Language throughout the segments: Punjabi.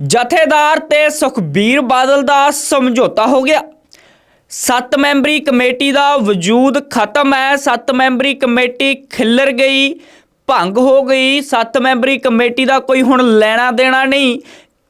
ਜਥੇਦਾਰ ਤੇ ਸੁਖਬੀਰ ਬਾਦਲ ਦਾ ਸਮਝੌਤਾ ਹੋ ਗਿਆ। ਸੱਤ ਮੈਂਬਰੀ ਕਮੇਟੀ ਦਾ ਵਜੂਦ ਖਤਮ ਹੈ। ਸੱਤ ਮੈਂਬਰੀ ਕਮੇਟੀ ਖਿੱਲਰ ਗਈ, ਭੰਗ ਹੋ ਗਈ। ਸੱਤ ਮੈਂਬਰੀ ਕਮੇਟੀ ਦਾ ਕੋਈ ਹੁਣ ਲੈਣਾ ਦੇਣਾ ਨਹੀਂ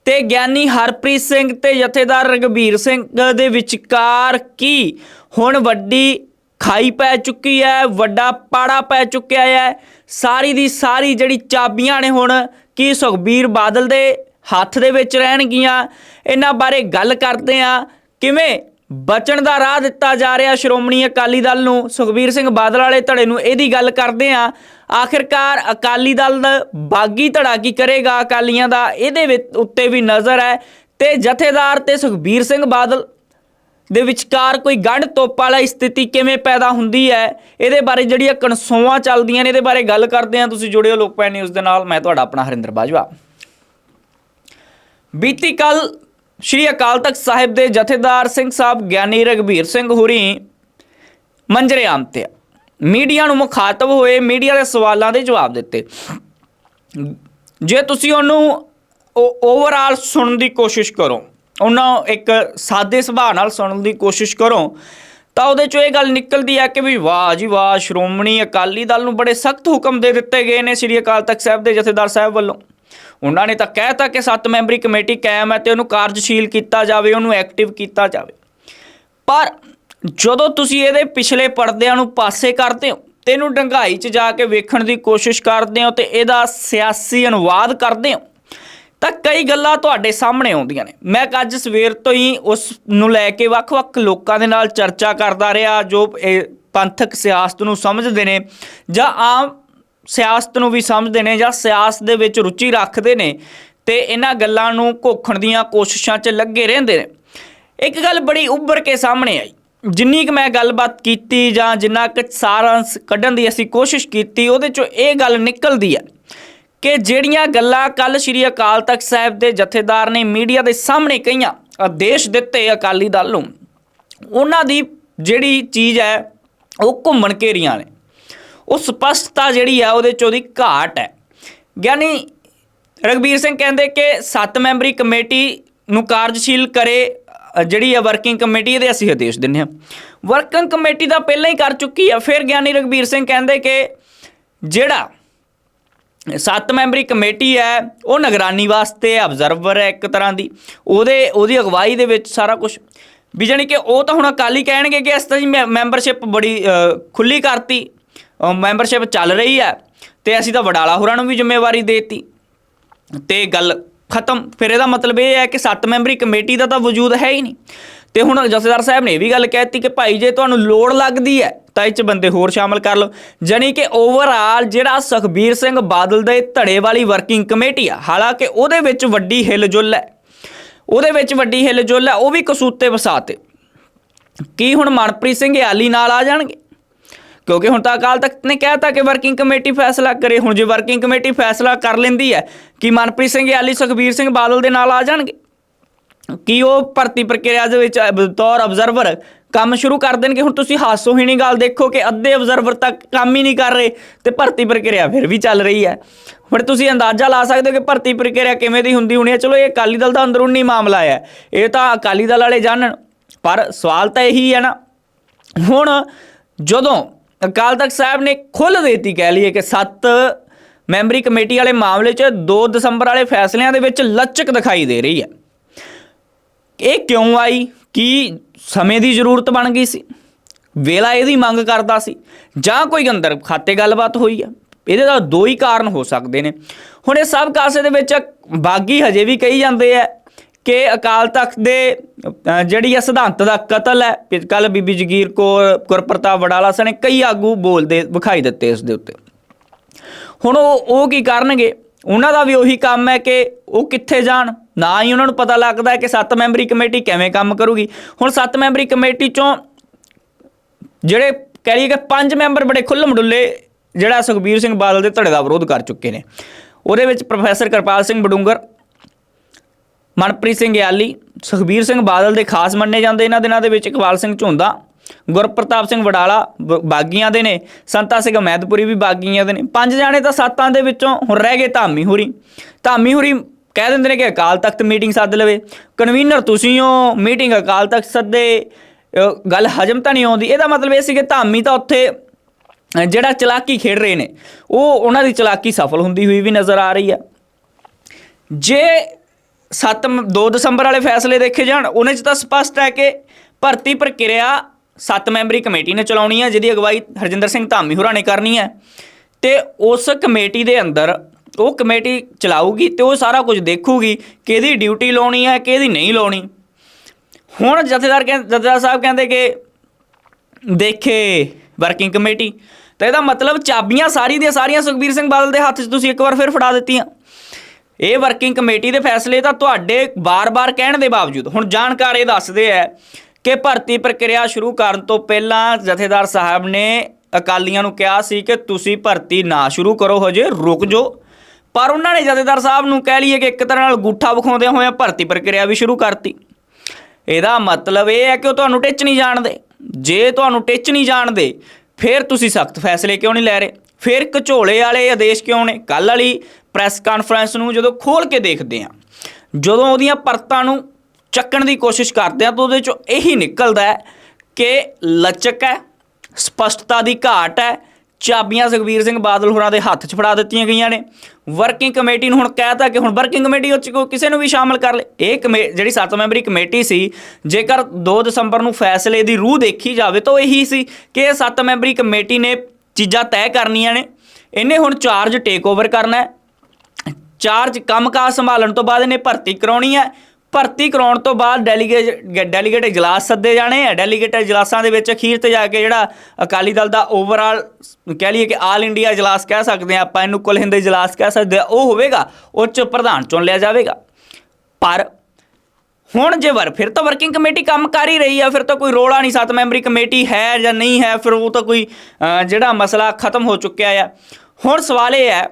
ਤੇ ਗਿਆਨੀ ਹਰਪ੍ਰੀਤ ਸਿੰਘ ਤੇ ਜਥੇਦਾਰ ਰਗਵੀਰ ਸਿੰਘ ਦੇ ਵਿਚਕਾਰ ਕੀ? ਹੁਣ ਵੱਡੀ ਖਾਈ ਪੈ ਚੁੱਕੀ ਹੈ, ਵੱਡਾ ਪਾੜਾ ਪੈ ਚੁੱਕਿਆ ਹੈ। ਸਾਰੀ ਦੀ ਸਾਰੀ ਜਿਹੜੀ ਚਾਬੀਆਂ ਨੇ ਹੁਣ ਕੀ ਸੁਖਬੀਰ ਬਾਦਲ ਦੇ ਹੱਥ ਦੇ ਵਿੱਚ ਰਹਿਣਗੀਆਂ। ਇਹਨਾਂ ਬਾਰੇ ਗੱਲ ਕਰਦੇ ਆ ਕਿਵੇਂ ਬਚਣ ਦਾ ਰਾਹ ਦਿੱਤਾ ਜਾ ਰਿਹਾ ਸ਼੍ਰੋਮਣੀ ਅਕਾਲੀ ਦਲ ਨੂੰ? ਸੁਖਬੀਰ ਸਿੰਘ ਬਾਦਲ ਵਾਲੇ ਧੜੇ ਨੂੰ ਇਹਦੀ ਗੱਲ ਕਰਦੇ ਆ ਆਖਿਰਕਾਰ ਅਕਾਲੀ ਦਲ ਦਾ ਬਾਗੀ ਧੜਾ ਕੀ ਕਰੇਗਾ ਅਕਾਲੀਆਂ ਦਾ? ਇਹਦੇ ਵਿੱਚ ਉੱਤੇ ਵੀ ਨਜ਼ਰ ਹੈ ਤੇ ਜਥੇਦਾਰ ਤੇ ਸੁਖਬੀਰ ਸਿੰਘ ਬਾਦਲ ਦੇ ਵਿਚਕਾਰ ਕੋਈ ਗੰਢ ਤੋਪ ਵਾਲੀ ਸਥਿਤੀ ਕਿਵੇਂ ਪੈਦਾ ਹੁੰਦੀ ਹੈ? ਇਹਦੇ ਬਾਰੇ ਜਿਹੜੀਆਂ ਕਨਸੋਆਂ ਚੱਲਦੀਆਂ ਨੇ, ਇਹਦੇ ਬਾਰੇ ਗੱਲ ਕਰਦੇ ਹਾਂ। ਤੁਸੀਂ ਜੁੜਿਓ ਲੋਕਪਾਲ ਨਿਊਜ਼ ਦੇ ਨਾਲ। ਮੈਂ ਤੁਹਾਡਾ ਆਪਣਾ ਹਰਿੰਦਰ ਬਾਜਵਾ। ਬੀਤੀ ਕੱਲ ਸ਼੍ਰੀ ਅਕਾਲ ਤਖਤ ਸਾਹਿਬ ਦੇ ਜਥੇਦਾਰ ਸਿੰਘ ਸਾਹਿਬ ਗਿਆਨੀ ਰਗਵੀਰ ਸਿੰਘ ਹੁਰੀ ਮੰਜਰੇ ਆਮ ਤੇ ਆ। ਮੀਡੀਆ ਨੂੰ ਮੁਖਾਤਬ ਹੋਏ ਮੀਡੀਆ ਦੇ ਸਵਾਲਾਂ ਦੇ ਜਵਾਬ ਦਿੱਤੇ ਜੇ ਤੁਸੀਂ ਉਹਨੂੰ ਓਵਰਆਲ ਸੁਣਨ ਦੀ ਕੋਸ਼ਿਸ਼ ਕਰੋ, ਉਹਨਾਂ ਇੱਕ ਸਾਦੇ ਸੁਭਾਅ ਨਾਲ ਸੁਣਨ ਦੀ ਕੋਸ਼ਿਸ਼ ਕਰੋ, ਤਾਂ ਉਹਦੇ ਚੋਂ ਇਹ ਗੱਲ ਨਿਕਲਦੀ ਹੈ ਕਿ ਵੀ ਵਾਹ ਜੀ ਵਾਹ, ਸ਼੍ਰੋਮਣੀ ਅਕਾਲੀ ਦਲ ਨੂੰ ਬੜੇ ਸਖਤ ਹੁਕਮ ਦੇ ਦਿੱਤੇ ਗਏ ਨੇ ਸ੍ਰੀ ਅਕਾਲ ਤਖਤ ਸਾਹਿਬ ਦੇ ਜਥੇਦਾਰ ਸਾਹਿਬ ਵੱਲੋਂ ਉਹਨਾਂ ਨੇ ਤਾਂ ਕਹਿਤਾ ਕਿ ਸੱਤ ਮੈਂਬਰੀ ਕਮੇਟੀ ਕਾਇਮ ਹੈ ਤੇ ਉਹਨੂੰ ਕਾਰਜਸ਼ੀਲ ਕੀਤਾ ਜਾਵੇ, ਉਹਨੂੰ ਐਕਟਿਵ ਕੀਤਾ ਜਾਵੇ। ਪਰ ਜਦੋਂ ਤੁਸੀਂ ਇਹਦੇ ਪਿਛਲੇ ਪਰਦਿਆਂ ਨੂੰ ਪਾਸੇ ਕਰਦੇ ਹੋ, ਤੇ ਇਹਨੂੰ ਡੰਗਾਈ 'ਚ ਜਾ ਕੇ ਵੇਖਣ ਦੀ ਕੋਸ਼ਿਸ਼ ਕਰਦੇ ਹੋ ਤੇ ਇਹਦਾ ਸਿਆਸੀ ਅਨੁਵਾਦ ਕਰਦੇ ਹੋ, ਤਾਂ ਕਈ ਗੱਲਾਂ ਤੁਹਾਡੇ ਸਾਹਮਣੇ ਆਉਂਦੀਆਂ ਨੇ। ਮੈਂ ਅੱਜ ਸਵੇਰ ਤੋਂ ਹੀ ਉਸ ਨੂੰ ਲੈ ਕੇ ਵੱਖ-ਵੱਖ ਲੋਕਾਂ ਦੇ ਨਾਲ ਚਰਚਾ ਕਰਦਾ ਰਿਹਾ, ਜੋ ਇਹ ਪੰਥਕ ਸਿਆਸਤ ਨੂੰ ਸਮਝਦੇ ਨੇ ਜਾਂ ਆਮ ਸਿਆਸਤ ਨੂੰ ਵੀ ਸਮਝਦੇ ਨੇ ਜਾਂ ਸਿਆਸਤ ਦੇ ਵਿੱਚ ਰੁਚੀ ਰੱਖਦੇ ਨੇ ਤੇ ਇਹਨਾਂ ਗੱਲਾਂ ਨੂੰ ਘੋਖਣ ਦੀਆਂ ਕੋਸ਼ਿਸ਼ਾਂ 'ਚ ਲੱਗੇ ਰਹਿੰਦੇ ਨੇ। ਇੱਕ ਗੱਲ ਬੜੀ ਉੱਭਰ ਕੇ ਸਾਹਮਣੇ ਆਈ। ਜਿੰਨੀ ਕਿ ਮੈਂ ਗੱਲਬਾਤ ਕੀਤੀ ਜਾਂ ਜਿੰਨਾ ਕਿ ਸਾਰਾਂਸ਼ ਕੱਢਣ ਦੀ ਅਸੀਂ ਕੋਸ਼ਿਸ਼ ਕੀਤੀ, ਉਹਦੇ 'ਚੋਂ ਇਹ ਗੱਲ ਨਿਕਲਦੀ ਹੈ ਕਿ ਜਿਹੜੀਆਂ ਗੱਲਾਂ ਕੱਲ ਸ਼੍ਰੀ ਅਕਾਲ ਤਖਤ ਸਾਹਿਬ ਦੇ ਜਥੇਦਾਰ ਨੇ ਮੀਡੀਆ ਦੇ ਸਾਹਮਣੇ ਕਹੀਆਂ ਆਦੇਸ਼ ਦਿੱਤੇ ਅਕਾਲੀ ਦਲ ਨੂੰ, ਉਹਨਾਂ ਦੀ ਜਿਹੜੀ ਚੀਜ਼ ਹੈ, ਉਹ ਘੁੰਮਣ ਘੇਰੀਆਂ ਨੇ। ਉਹ ਸਪਸ਼ਟਤਾ ਜਿਹੜੀ ਹੈ ਉਹਦੇ ਚ ਉਹਦੀ ਘਾਟ ਹੈ। ਗਿਆਨੀ ਰਗਵੀਰ ਸਿੰਘ ਕਹਿੰਦੇ ਕਿ ਸੱਤ ਮੈਂਬਰੀ ਕਮੇਟੀ ਨੂੰ ਕਾਰਜਸ਼ੀਲ ਕਰੇ ਜਿਹੜੀ ਆ ਵਰਕਿੰਗ ਕਮੇਟੀ ਇਹਦੇ ਅਸੀਂ ਆਦੇਸ਼ ਦਿੰਦੇ ਹਾਂ। ਵਰਕਿੰਗ ਕਮੇਟੀ ਤਾਂ ਪਹਿਲਾਂ ਹੀ ਕਰ ਚੁੱਕੀ ਆ ਫਿਰ ਗਿਆਨੀ ਰਗਵੀਰ ਸਿੰਘ ਕਹਿੰਦੇ ਕਿ ਜਿਹੜਾ ਸੱਤ ਮੈਂਬਰੀ ਕਮੇਟੀ ਹੈ ਉਹ ਨਿਗਰਾਨੀ ਵਾਸਤੇ ਆਬਜ਼ਰਵਰ ਹੈ ਇੱਕ ਤਰ੍ਹਾਂ ਦੀ। ਉਹਦੇ ਉਹਦੀ ਅਗਵਾਈ ਦੇ ਵਿੱਚ ਸਾਰਾ ਕੁਝ ਵੀ ਜਾਣੀ ਕਿ ਉਹ ਤਾਂ ਹੁਣ ਅਕਾਲੀ ਕਹਿਣਗੇ ਕਿ ਇਸ ਤਰ੍ਹਾਂ ਦੀ ਮੈਂਬਰਸ਼ਿਪ ਬੜੀ ਅ, ਖੁੱਲੀ ਕਰਤੀ। ਮੈਂਬਰਸ਼ਿਪ ਚੱਲ ਰਹੀ ਹੈ ਤੇ ਅਸੀਂ ਤਾਂ ਵਡਾਲਾ ਹੋਰਾਂ ਨੂੰ ਵੀ ਜ਼ਿੰਮੇਵਾਰੀ ਦੇਤੀ। ਤੇ ਗੱਲ ਖਤਮ। ਫਿਰ ਇਹਦਾ ਮਤਲਬ ਇਹ ਹੈ ਕਿ ਸੱਤ ਮੈਂਬਰੀ ਕਮੇਟੀ ਦਾ ਤਾਂ ਵਜੂਦ ਹੈ ਹੀ ਨਹੀਂ। ਤੇ ਹੁਣ ਜਥੇਦਾਰ ਸਾਹਿਬ ਨੇ ਇਹ ਵੀ ਗੱਲ ਕਹਿਤੀ ਕਿ ਭਾਈ ਜੇ ਤੁਹਾਨੂੰ ਲੋੜ ਲੱਗਦੀ ਹੈ, ਤਾਂ ਇਹ ਚ ਬੰਦੇ ਹੋਰ ਸ਼ਾਮਲ ਕਰ ਲਓ। ਜਾਣੀ ਕਿ ਓਵਰਆਲ ਜਿਹੜਾ ਸੁਖਬੀਰ ਸਿੰਘ ਬਾਦਲ ਦੇ ਧੜੇ ਵਾਲੀ ਵਰਕਿੰਗ ਕਮੇਟੀ ਆ, ਹਾਲਾਂਕਿ ਉਹਦੇ ਵਿੱਚ ਵੱਡੀ ਹਿਲਜੁਲ ਹੈ। ਉਹਦੇ ਵਿੱਚ ਵੱਡੀ ਹਿਲਜੁਲ ਹੈ, ਉਹ ਵੀ ਕਸੂਤੇ ਵਸਾਤੇ। ਕੀ ਹੁਣ ਮਨਪ੍ਰੀਤ ਸਿੰਘ ਆਲੀ ਨਾਲ ਆ ਜਾਣਗੇ? ਕਿਉਂਕਿ ਹੁਣ ਤਾਂ ਅਕਾਲ ਤਖਤ ਨੇ ਕਹਿਤਾ ਕਿ ਵਰਕਿੰਗ ਕਮੇਟੀ ਫੈਸਲਾ ਕਰੇ। ਹੁਣ ਜੇ ਵਰਕਿੰਗ ਕਮੇਟੀ ਫੈਸਲਾ ਕਰ ਲੈਂਦੀ ਹੈ, ਕਿ ਮਨਪ੍ਰੀਤ ਸਿੰਘ ਯਾਲੀ, ਸੁਖਬੀਰ ਸਿੰਘ ਬਾਦਲ ਦੇ ਨਾਲ ਆ ਜਾਣਗੇ? ਕੀ ਉਹ ਭਰਤੀ ਪ੍ਰਕਿਰਿਆ ਦੇ ਵਿੱਚ ਬਤੌਰ ਅਬਜ਼ਰਵਰ ਕੰਮ ਸ਼ੁਰੂ ਕਰ ਦੇਣਗੇ? ਹੁਣ ਤੁਸੀਂ ਹਾਸੋਹੀਣੀ ਗੱਲ ਦੇਖੋ ਕਿ ਅੱਧੇ ਅਬਜ਼ਰਵਰ ਤੱਕ ਕੰਮ ਹੀ ਨਹੀਂ ਕਰ ਰਹੇ ਤੇ ਭਰਤੀ ਪ੍ਰਕਿਰਿਆ ਫਿਰ ਵੀ ਚੱਲ ਰਹੀ ਹੈ। ਹੁਣ ਤੁਸੀਂ ਅੰਦਾਜ਼ਾ ਲਾ ਸਕਦੇ ਹੋ ਕਿ ਭਰਤੀ ਪ੍ਰਕਿਰਿਆ ਕਿਵੇਂ ਦੀ ਹੁੰਦੀ ਹੋਣੀ ਹੈ? ਚਲੋ, ਇਹ ਅਕਾਲੀ ਦਲ ਦਾ ਅੰਦਰੂਨੀ ਮਾਮਲਾ ਹੈ। ਇਹ ਤਾਂ ਅਕਾਲੀ ਦਲ ਵਾਲੇ ਜਾਣਨ, ਪਰ ਸਵਾਲ ਤਾਂ ਇਹੀ ਹੈ ਨਾ। ਹੁਣ ਜਦੋਂ ਅਕਾਲ ਤਖਤ ਸਾਹਿਬ ਨੇ ਖੁੱਲ੍ਹ ਦੇਤੀ ਕਹਿ ਲਈਏ ਕਿ ਸੱਤ ਮੈਂਬਰੀ ਕਮੇਟੀ ਵਾਲੇ ਮਾਮਲੇ 'ਚ 2 ਦਸੰਬਰ ਵਾਲੇ ਫੈਸਲਿਆਂ ਦੇ ਵਿੱਚ ਲਚਕ ਦਿਖਾਈ ਦੇ ਰਹੀ ਹੈ। ਇਹ ਕਿਉਂ ਆਈ? ਕੀ ਸਮੇਂ ਦੀ ਜ਼ਰੂਰਤ ਬਣ ਗਈ ਸੀ? ਵੇਲਾ ਇਹਦੀ ਮੰਗ ਕਰਦਾ ਸੀ? ਜਾਂ ਕੋਈ ਅੰਦਰ ਖਾਤੇ ਗੱਲਬਾਤ ਹੋਈ ਆ? ਇਹਦੇ ਦਾ ਦੋ ਹੀ ਕਾਰਨ ਹੋ ਸਕਦੇ ਨੇ। ਹੁਣ ਇਹ ਸਭ ਕਾਸੇ ਦੇ ਵਿੱਚ ਬਾਗੀ ਹਜੇ ਵੀ ਕਹੀ ਜਾਂਦੇ ਆ ਕਿ ਅਕਾਲ ਤਖਤ ਦੇ ਜਿਹੜੀ ਆ ਸਿਧਾਂਤ ਦਾ ਕਤਲ ਹੈ ਕੱਲ ਬੀਬੀ ਜਗੀਰ ਕੌਰ, ਗੁਰਪ੍ਰਤਾਪ ਵਡਾਲਾ ਸਣੇ ਕਈ ਆਗੂ ਬੋਲਦੇ, ਵਿਖਾਈ ਦਿੱਤੇ ਇਸ ਦੇ ਉੱਤੇ। ਹੁਣ ਉਹ ਉਹ ਕੀ ਕਰਨਗੇ? ਉਹਨਾਂ ਦਾ ਵੀ ਉਹੀ ਕੰਮ ਹੈ ਕਿ ਉਹ ਕਿੱਥੇ ਜਾਣ? ਨਾ ਹੀ ਉਹਨਾਂ ਨੂੰ ਪਤਾ ਲੱਗਦਾ ਹੈ ਕਿ ਸੱਤ ਮੈਂਬਰੀ ਕਮੇਟੀ ਕਿਵੇਂ ਕੰਮ ਕਰੂਗੀ। ਹੁਣ ਸੱਤ ਮੈਂਬਰੀ ਕਮੇਟੀ ਚੋਂ ਜਿਹੜੇ ਕਹਿ ਲਈਏ ਕਿ ਪੰਜ ਮੈਂਬਰ ਬੜੇ ਖੁੱਲ੍ਹ ਮਡੁੱਲੇ ਜਿਹੜਾ ਸੁਖਬੀਰ ਸਿੰਘ ਬਾਦਲ ਦੇ ਧੜੇ ਦਾ ਵਿਰੋਧ ਕਰ ਚੁੱਕੇ ਨੇ। ਉਹਦੇ ਵਿੱਚ ਪ੍ਰੋਫੈਸਰ ਕਿਰਪਾਲ ਸਿੰਘ ਬਡੂੰਗਰ ਮਨਪ੍ਰੀਤ ਸਿੰਘ ਯਾਲੀ ਸੁਖਬੀਰ ਸਿੰਘ ਬਾਦਲ ਦੇ ਖਾਸ ਮੰਨੇ ਜਾਂਦੇ ਇਹਨਾਂ ਦਿਨਾਂ ਦੇ ਵਿੱਚ, ਇਕਬਾਲ ਸਿੰਘ ਝੁੰਦਾ, ਗੁਰਪ੍ਰਤਾਪ ਸਿੰਘ ਵਡਾਲਾ ਬ- ਬਾਗੀਆਂ ਦੇ ਨੇ, ਸੰਤਾ ਸਿੰਘ ਮਹਿਦਪੁਰੀ ਵੀ ਬਾਗੀਆਂ ਦੇ ਨੇ, ਪੰਜ ਜਾਣੇ ਤਾਂ ਸੱਤਾਂ ਦੇ ਵਿੱਚੋਂ ਹੁਣ ਰਹਿ ਗਏ ਧਾਮੀ ਹੁਰੀ। ਧਾਮੀ ਹੁਰੀ ਕਹਿ ਦਿੰਦੇ ਨੇ ਕਿ ਅਕਾਲ ਤਖਤ ਮੀਟਿੰਗ ਸੱਦ ਲਵੇ। ਕਨਵੀਨਰ ਤੁਸੀਂ ਹੋ, ਮੀਟਿੰਗ ਅਕਾਲ ਤਖਤ ਸੱਦੇ ਗੱਲ ਹਜਮ ਤਾਂ ਨਹੀਂ ਆਉਂਦੀ। ਇਹਦਾ ਮਤਲਬ ਇਹ ਸੀ ਕਿ ਧਾਮੀ ਤਾਂ ਉੱਥੇ ਜਿਹੜਾ ਚਲਾਕੀ ਖੇਡ ਰਹੇ ਨੇ, ਉਹ ਉਹਨਾਂ ਦੀ ਚਲਾਕੀ ਸਫਲ ਹੁੰਦੀ ਹੋਈ ਵੀ ਨਜ਼ਰ ਆ ਰਹੀ ਹੈ। ਜੇ 7 2 ਦਸੰਬਰ ਵਾਲੇ ਫੈਸਲੇ ਦੇਖੇ ਜਾਣ, ਉਹਨੇ ਚ ਤਾਂ ਸਪਸ਼ਟ ਹੈ ਕਿ ਭਰਤੀ ਪ੍ਰਕਿਰਿਆ 7 ਮੈਂਬਰੀ ਕਮੇਟੀ ਨੇ ਚਲਾਉਣੀ ਹੈ, ਜਿਹਦੀ ਅਗਵਾਈ ਹਰਜਿੰਦਰ ਸਿੰਘ ਧਾਮੀ ਹੋਰਾਂ ਨੇ ਕਰਨੀ ਹੈ। ਤੇ ਉਸ ਕਮੇਟੀ ਦੇ ਅੰਦਰ ਉਹ ਕਮੇਟੀ ਚਲਾਊਗੀ ਤੇ ਉਹ ਸਾਰਾ ਕੁਝ ਦੇਖੂਗੀ, ਕਿਹਦੀ ਡਿਊਟੀ ਲਾਉਣੀ ਹੈ, ਕਿਹਦੀ ਨਹੀਂ ਲਾਉਣੀ। ਹੁਣ ਜਥੇਦਾਰ ਕਹਿੰਦੇ ਜਥੇਦਾਰ ਸਾਹਿਬ ਕਹਿੰਦੇ ਕਿ ਦੇਖੇ ਵਰਕਿੰਗ ਕਮੇਟੀ, ਤਾਂ ਇਹਦਾ ਮਤਲਬ ਚਾਬੀਆਂ ਸਾਰੀ ਦੀਆਂ ਸਾਰੀਆਂ ਸੁਖਬੀਰ ਸਿੰਘ ਬਾਦਲ ਦੇ ਹੱਥ 'ਚ ਤੁਸੀਂ ਇੱਕ ਵਾਰ ਫਿਰ ਫੜਾ ਦਿੱਤੀਆਂ। ਇਹ ਵਰਕਿੰਗ ਕਮੇਟੀ ਦੇ ਫੈਸਲੇ ਤਾਂ ਤੁਹਾਡੇ ਬਾਰ-ਬਾਰ ਕਹਿਣ ਦੇ ਬਾਵਜੂਦ, ਹੁਣ ਜਾਣਕਾਰ ਇਹ ਦੱਸਦੇ ਆ ਕਿ ਭਰਤੀ ਪ੍ਰਕਿਰਿਆ ਸ਼ੁਰੂ ਕਰਨ ਤੋਂ ਪਹਿਲਾਂ ਜਥੇਦਾਰ ਸਾਹਿਬ ਨੇ ਅਕਾਲੀਆਂ ਨੂੰ ਕਿਹਾ ਸੀ ਕਿ ਤੁਸੀਂ ਭਰਤੀ ਨਾ ਸ਼ੁਰੂ ਕਰੋ, ਹਜੇ ਰੁਕ ਜਾਓ। ਪਰ ਉਹਨਾਂ ਨੇ ਜਥੇਦਾਰ ਸਾਹਿਬ ਨੂੰ ਕਹਿ ਲਈਏ ਕਿ ਇੱਕ ਤਰ੍ਹਾਂ ਨਾਲ ਗੁੱਠਾ ਵਿਖਾਉਂਦਿਆਂ ਹੋਇਆਂ ਭਰਤੀ ਪ੍ਰਕਿਰਿਆ ਵੀ ਸ਼ੁਰੂ ਕਰਤੀ। ਇਹਦਾ ਮਤਲਬ ਇਹ ਹੈ ਕਿ ਉਹ ਤੁਹਾਨੂੰ ਟਿੱਚ ਨਹੀਂ ਜਾਣਦੇ। ਜੇ ਤੁਹਾਨੂੰ ਟਿੱਚ ਨਹੀਂ ਜਾਣਦੇ, ਫਿਰ ਤੁਸੀਂ ਸਖਤ ਫੈਸਲੇ ਕਿਉਂ ਨਹੀਂ ਲੈ ਰਹੇ? ਫਿਰ ਘਚੋਲੇ ਵਾਲੇ ਆਦੇਸ਼ ਕਿਉਂ ਨੇ? ਕੱਲ ਵਾਲੀ ਪ੍ਰੈਸ ਕਾਨਫਰੰਸ ਨੂੰ ਜਦੋਂ ਖੋਲ ਕੇ ਦੇਖਦੇ ਆ ਜਦੋਂ ਉਹਦੀਆਂ ਪਰਤਾਂ ਨੂੰ ਚੱਕਣ ਦੀ ਕੋਸ਼ਿਸ਼ ਕਰਦੇ ਆ ਤਾਂ ਉਹਦੇ ਚੋਂ ਇਹੀ ਨਿਕਲਦਾ ਹੈ ਕਿ ਲਚਕ ਹੈ, ਸਪਸ਼ਟਤਾ ਦੀ ਘਾਟ ਹੈ, ਚਾਬੀਆਂ ਸੁਖਬੀਰ ਸਿੰਘ ਬਾਦਲ ਹੋਰਾਂ ਦੇ ਹੱਥ 'ਚ ਫੜਾ ਦਿੱਤੀਆਂ ਗਈਆਂ ਨੇ। ਵਰਕਿੰਗ ਕਮੇਟੀ ਨੂੰ ਹੁਣ ਕਹਿਤਾ ਕਿ ਹੁਣ ਵਰਕਿੰਗ ਕਮੇਟੀ ਵਿੱਚ ਕੋਈ ਕਿਸੇ ਨੂੰ ਵੀ ਸ਼ਾਮਲ ਕਰ ਲੇ। ਇਹ ਕਮੇ ਜਿਹੜੀ 7 ਮੈਂਬਰੀ ਕਮੇਟੀ ਸੀ, ਜੇਕਰ 2 ਦਸੰਬਰ ਨੂੰ ਫੈਸਲੇ ਦੀ ਰੂਹ ਦੇਖੀ ਜਾਵੇ ਤਾਂ ਉਹ ਇਹੀ ਸੀ ਕਿ ਇਹ 7 ਮੈਂਬਰੀ ਕਮੇਟੀ ਨੇ ਚੀਜ਼ਾਂ ਤੈਅ ਕਰਨੀਆਂ ਨੇ। ਇਹਨੇ ਹੁਣ ਚਾਰਜ ਟੇਕ ਓਵਰ ਕਰਨਾ ਹੈ। ਚਾਰਜ ਕੰਮਕਾਜ ਸੰਭਾਲਣ ਤੋਂ ਬਾਅਦ ਇਹਨੇ ਭਰਤੀ ਕਰਾਉਣੀ ਹੈ। ਭਰਤੀ ਕਰਾਉਣ ਤੋਂ ਬਾਅਦ ਡੈਲੀਗੇਟ ਡੈਲੀਗੇਟ ਇਜਲਾਸ ਸੱਦੇ ਜਾਣੇ ਆ। ਡੈਲੀਗੇਟ ਇਜਲਾਸਾਂ ਦੇ ਵਿੱਚ ਅਖੀਰ ਤੇ ਜਾ ਕੇ ਜਿਹੜਾ ਅਕਾਲੀ ਦਲ ਦਾ ਓਵਰਆਲ ਕਹਿ ਲਈਏ ਕਿ ਆਲ ਇੰਡੀਆ ਇਜਲਾਸ ਕਹਿ ਸਕਦੇ ਆ ਆਪਾਂ, ਇਹਨੂੰ ਕੁੱਲ ਹਿੰਦ ਇਜਲਾਸ ਕਹਿ ਸਕਦੇ ਆ ਉਹ ਹੋਵੇਗਾ ਉਹ ਚ ਪ੍ਰਧਾਨ ਚੁਣ ਲਿਆ ਜਾਵੇਗਾ। ਪਰ ਹੁਣ ਜੇ ਵਰ, ਫਿਰ ਤਾਂ ਵਰਕਿੰਗ ਕਮੇਟੀ ਕੰਮ ਕਰ ਹੀ ਰਹੀ ਆ, ਫਿਰ ਤਾਂ ਕੋਈ ਰੋਲਾ ਨਹੀਂ, ਸੱਤ ਮੈਂਬਰੀ ਕਮੇਟੀ ਹੈ ਜਾਂ ਨਹੀਂ ਹੈ, ਫਿਰ ਉਹ ਤਾਂ ਕੋਈ ਜਿਹੜਾ ਮਸਲਾ ਖਤਮ ਹੋ ਚੁੱਕਿਆ ਆ। ਹੁਣ ਸਵਾਲ ਇਹ ਹੈ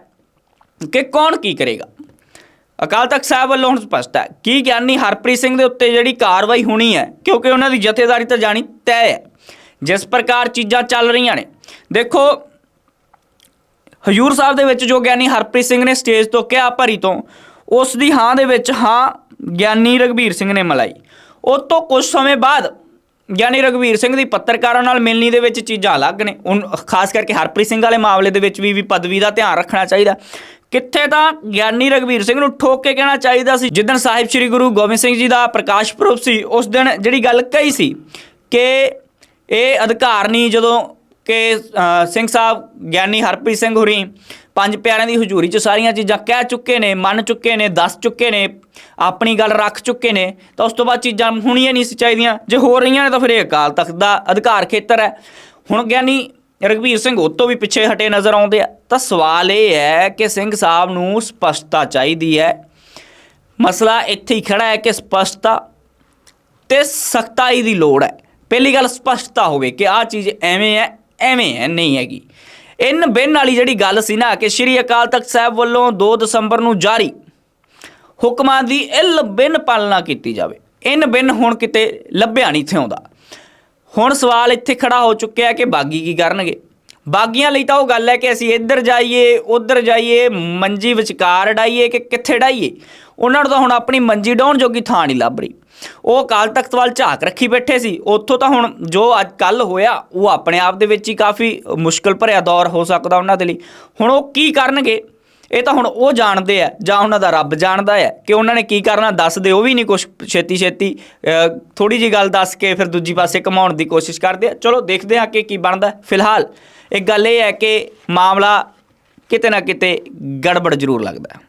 ਕਿ ਕੌਣ ਕੀ ਕਰੇਗਾ? ਅਕਾਲ ਤਖਤ ਸਾਹਿਬ ਵੱਲੋਂ ਹੁਣ ਸਪਸ਼ਟ ਹੈ, ਕੀ ਗਿਆਨੀ ਹਰਪ੍ਰੀਤ ਸਿੰਘ ਦੇ ਉੱਤੇ ਜਿਹੜੀ ਕਾਰਵਾਈ ਹੋਣੀ ਹੈ, ਕਿਉਂਕਿ ਉਹਨਾਂ ਦੀ ਜਥੇਦਾਰੀ ਤਾਂ ਜਾਣੀ ਤੈਅ ਹੈ, ਜਿਸ ਪ੍ਰਕਾਰ ਚੀਜ਼ਾਂ ਚੱਲ ਰਹੀਆਂ ਨੇ। ਦੇਖੋ, ਹਜੂਰ ਸਾਹਿਬ ਦੇ ਵਿੱਚ ਜੋ ਗਿਆਨੀ ਹਰਪ੍ਰੀਤ ਸਿੰਘ ਨੇ ਸਟੇਜ ਤੋਂ ਕਿਹਾ ਭਰੀ ਤੋਂ, ਉਸ ਦੀ ਹਾਂ ਦੇ ਵਿੱਚ ਹਾਂ ਗਿਆਨੀ ਰਗਵੀਰ ਸਿੰਘ ਨੇ ਮਲਾਈ। ਉਹ ਤੋਂ ਕੁਝ ਸਮੇਂ ਬਾਅਦ ਗਿਆਨੀ ਰਗਵੀਰ ਸਿੰਘ ਦੀ ਪੱਤਰਕਾਰਾਂ ਨਾਲ ਮਿਲਣੀ ਦੇ ਵਿੱਚ ਚੀਜ਼ਾਂ ਅਲੱਗ ਨੇ। ਉਨ ਖਾਸ ਕਰਕੇ ਹਰਪ੍ਰੀਤ ਸਿੰਘ ਵਾਲੇ ਮਾਮਲੇ ਦੇ ਵਿੱਚ ਵੀ ਵੀ ਪਦਵੀ ਦਾ ਧਿਆਨ ਰੱਖਣਾ ਚਾਹੀਦਾ। ਕਿੱਥੇ ਤਾਂ ਗਿਆਨੀ ਰਗਵੀਰ ਸਿੰਘ ਨੂੰ ਠੋਕ ਕੇ ਕਹਿਣਾ ਚਾਹੀਦਾ ਸੀ। ਜਿੱਦਣ ਸਾਹਿਬ ਸ੍ਰੀ ਗੁਰੂ ਗੋਬਿੰਦ ਸਿੰਘ ਜੀ ਦਾ ਪ੍ਰਕਾਸ਼ ਪੁਰਬ ਸੀ, ਉਸ ਦਿਨ ਜਿਹੜੀ ਗੱਲ ਕਹੀ ਸੀ ਕਿ ਇਹ ਅਧਿਕਾਰ ਨਹੀਂ ਜਦੋਂ ਕਿ ਸਿੰਘ ਸਾਹਿਬ ਗਿਆਨੀ ਹਰਪ੍ਰੀਤ ਸਿੰਘ ਹੁਰੀ ਪੰਜ ਪਿਆਰਿਆਂ ਦੀ ਹਜ਼ੂਰੀ 'ਚ ਸਾਰੀਆਂ ਚੀਜ਼ਾਂ ਕਹਿ ਚੁੱਕੇ ਨੇ, ਮੰਨ ਚੁੱਕੇ ਨੇ, ਦੱਸ ਚੁੱਕੇ ਨੇ, ਆਪਣੀ ਗੱਲ ਰੱਖ ਚੁੱਕੇ ਨੇ, ਤਾਂ ਉਸ ਤੋਂ ਬਾਅਦ ਚੀਜ਼ਾਂ ਹੋਣੀਆਂ ਨਹੀਂ ਸੀ ਚਾਹੀਦੀਆਂ। ਜੇ ਹੋ ਰਹੀਆਂ ਨੇ ਤਾਂ ਫਿਰ ਇਹ ਅਕਾਲ ਤਖਤ ਦਾ ਅਧਿਕਾਰ ਖੇਤਰ ਹੈ। ਹੁਣ ਗਿਆਨੀ ਰਘਵੀਰ ਸਿੰਘ ਉਹ ਤੋਂ ਵੀ ਪਿੱਛੇ ਹਟੇ ਨਜ਼ਰ ਆਉਂਦੇ ਆ। ਤਾਂ ਸਵਾਲ ਇਹ ਹੈ ਕਿ ਸਿੰਘ ਸਾਹਿਬ ਨੂੰ ਸਪਸ਼ਟਤਾ ਚਾਹੀਦੀ ਹੈ। ਮਸਲਾ ਇੱਥੇ ਹੀ ਖੜਾ ਹੈ ਕਿ ਸਪਸ਼ਟਤਾ ਤੇ ਸਖਤਾਈ ਦੀ ਲੋੜ ਹੈ। ਪਹਿਲੀ ਗੱਲ ਸਪਸ਼ਟਤਾ ਹੋਵੇ ਕਿ ਆਹ ਚੀਜ਼ ਐਵੇਂ ਹੈ ਐਵੇਂ ਹੈ, ਨਹੀਂ ਹੈਗੀ। ਇਨ ਬਿਨ ਵਾਲੀ ਜਿਹੜੀ ਗੱਲ ਸੀ ਨਾ ਕਿ ਸ਼੍ਰੀ ਅਕਾਲ ਤਖਤ ਸਾਹਿਬ ਵੱਲੋਂ 2 ਦਸੰਬਰ ਨੂੰ ਜਾਰੀ ਹੁਕਮਾਂ ਦੀ ਇਲ ਬਿਨ ਪਾਲਣਾ ਕੀਤੀ ਜਾਵੇ। ਇਨ ਬਿਨ ਹੁਣ ਕਿਤੇ ਲੱਭਿਆ ਨਹੀਂ ਥਿਉਂਦਾ ਹੁਣ ਸਵਾਲ ਇੱਥੇ ਖੜਾ ਹੋ ਚੁੱਕਿਆ ਕਿ ਬਾਗੀ ਕੀ ਕਰਨਗੇ? ਬਾਗੀਆਂ ਲਈ ਤਾਂ ਉਹ ਗੱਲ ਹੈ ਕਿ ਅਸੀਂ ਇੱਧਰ ਜਾਈਏ, ਉੱਧਰ ਜਾਈਏ, ਮੰਜੀ ਵਿਚਕਾਰ ਡਾਈਏ ਕਿ ਕਿੱਥੇ ਡਾਈਏ ਉਹਨਾਂ ਨੂੰ ਤਾਂ ਹੁਣ ਆਪਣੀ ਮੰਜੀ ਡਾਉਣ ਜੋਗੀ ਥਾਂ ਨਹੀਂ ਲੱਭ ਰਹੀ। ਉਹ ਅਕਾਲ ਤਖਤ ਵੱਲ ਝਾਕ ਰੱਖੀ ਬੈਠੇ ਸੀ। ਉੱਥੋਂ ਤਾਂ ਹੁਣ ਜੋ ਅੱਜ ਕੱਲ ਹੋਇਆ, ਉਹ ਆਪਣੇ ਆਪ ਦੇ ਵਿੱਚ ਹੀ ਕਾਫੀ ਮੁਸ਼ਕਲ ਭਰਿਆ ਦੌਰ ਹੋ ਸਕਦਾ ਉਹਨਾਂ ਦੇ ਲਈ। ਹੁਣ ਉਹ ਕੀ ਕਰਨਗੇ? ਇਹ ਤਾਂ ਹੁਣ ਉਹ ਜਾਣਦੇ ਆ, ਜਾਂ ਉਹਨਾਂ ਦਾ ਰੱਬ ਜਾਣਦਾ ਹੈ ਕਿ ਉਹਨਾਂ ਨੇ ਕੀ ਕਰਨਾ, ਦੱਸਦੇ, ਉਹ ਵੀ ਨਹੀਂ ਕੁਛ ਛੇਤੀ ਛੇਤੀ। ਥੋੜੀ ਜੀ ਗੱਲ ਦੱਸ ਕੇ ਫਿਰ ਦੂਜੀ ਪਾਸੇ ਕਮਾਉਣ ਦੀ ਕੋਸ਼ਿਸ਼ ਕਰਦੇ ਆ। ਚਲੋ ਦੇਖਦੇ ਆ ਕਿ ਕੀ ਬਣਦਾ। ਫਿਲਹਾਲ, ਇੱਕ ਗੱਲ ਇਹ ਹੈ ਕਿ ਮਾਮਲਾ ਕਿਤੇ ਨਾ ਕਿਤੇ ਗੜਬੜ ਜ਼ਰੂਰ ਲੱਗਦਾ। ਹੈ